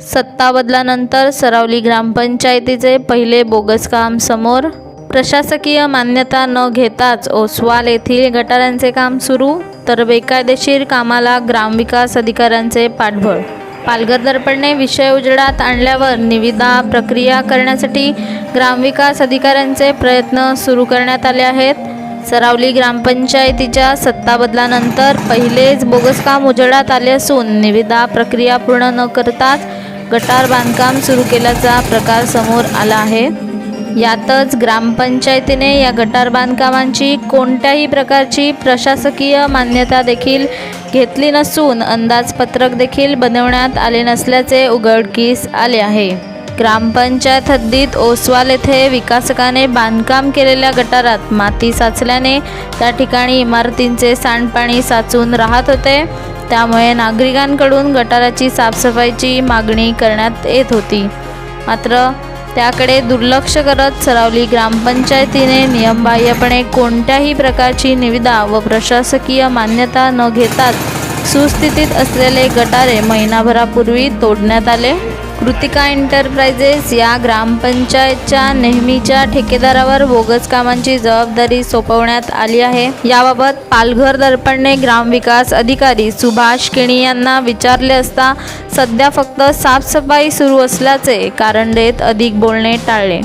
सत्ता बदलानंतर सरावली ग्रामपंचायतीचे पहिले बोगस काम समोर. प्रशासकीय मान्यता न घेताच ओसवाल येथील गटारांचे काम सुरू तर बेकायदेशीर कामाला ग्रामविकास अधिकाऱ्यांचे पाठबळ. पालघर दर्पणने विषय उजेडात आणल्यावर निविदा प्रक्रिया करण्यासाठी ग्रामविकास अधिकाऱ्यांचे प्रयत्न सुरू करण्यात आले आहेत. सरावली ग्रामपंचायतीच्या सत्ता बदलानंतर पहिलेच बोगस काम उजेडात आले असून निविदा प्रक्रिया पूर्ण न करताच गटार बांधकाम सुरू केल्याचा प्रकार समोर आला आहे. यातच ग्रामपंचायतीने या गटार बांधकामांची कोणत्याही प्रकारची प्रशासकीय मान्यता देखील घेतली नसून अंदाजपत्रक देखील बनवण्यात आले नसल्याचे उघडकीस आले आहे. ग्रामपंचायत हद्दीत ओसवाल येथे विकासकाने बांधकाम केलेल्या गटारात माती साचल्याने त्या ठिकाणी इमारतींचे सांडपाणी साचून राहत होते. त्यामुळे नागरिकांकडून गटाराची साफसफाईची मागणी करण्यात येत होती. मात्र त्याकडे दुर्लक्ष करत सरावली ग्रामपंचायतीने नियमबाह्यपणे कोणत्याही प्रकारची निविदा व प्रशासकीय मान्यता न घेताच सुस्थितीत असलेले गटारे महिनाभरापूर्वी तोडण्यात आले. कृतिका एंटरप्राइजेस या ग्रामपंचायतच्या नेहमीच्या ठेकेदारावर बोगस कामांची जबाबदारी सोपवण्यात आली आहे. याबाबत पालघर दर्पणने ग्रामविकास अधिकारी सुभाष केणी यांना विचारले असता सध्या फक्त साफसफाई सुरू असल्याचे कारण देत अधिक बोलणे टाळले.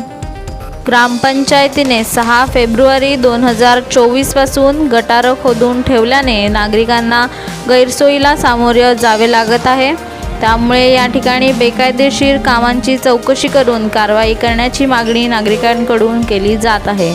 ग्रामपंचायतीने सहा फेब्रुवारी दोन हजार चोवीसपासून गटारं खोदून ठेवल्याने नागरिकांना गैरसोयीला सामोरे जावे लागत आहे. त्यामुळे या ठिकाणी बेकायदेशीर कामांची चौकशी करून कारवाई करण्याची मागणी नागरिकांकडून केली जात आहे.